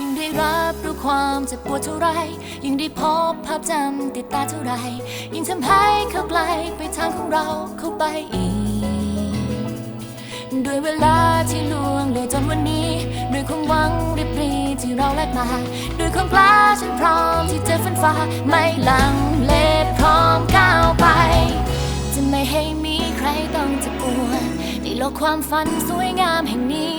ยังได้รับรู้ความเจ็บปวดเท่าไร ยิ่งได้พบภาพจำติดตาเท่าไร ยิ่งทำให้เข้าไกลไปทางของเราเข้าไปอีก ด้วยเวลาที่ล่วงเลยจนวันนี้ ด้วยความหวังริบรีที่เราแลกมา ด้วยความกล้าฉันพร้อมที่จะฟันฝ่าไม่ลังเลพร้อมก้าวไป จะไม่ให้มีใครต้องเจ็บปวดในโลกความฝันสวยงามแห่งนี้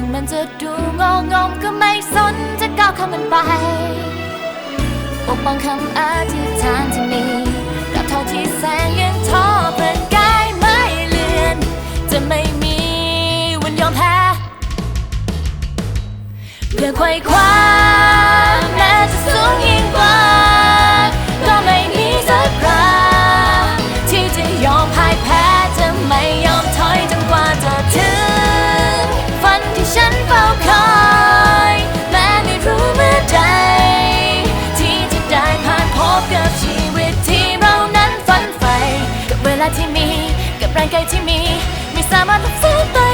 ถึงมันจะดูงงงก็ไม่สนจะก้าวข้ามมันไปปกป้องคำอธิษฐานที่มีกับเท่าที่แสงยังทอเปิดกายไม่เลือน จะไม่มีวันยอมแพ้เพื่อไขว่คว้า คอยแม้ไม่รู้เมื่อใด ที่จะได้ผ่านพบกับชีวิตที่เรานั้นฝันใฝ่กับเวลาที่มี กับแรงกายที่มี ไม่สามารถลบฟื้นตัว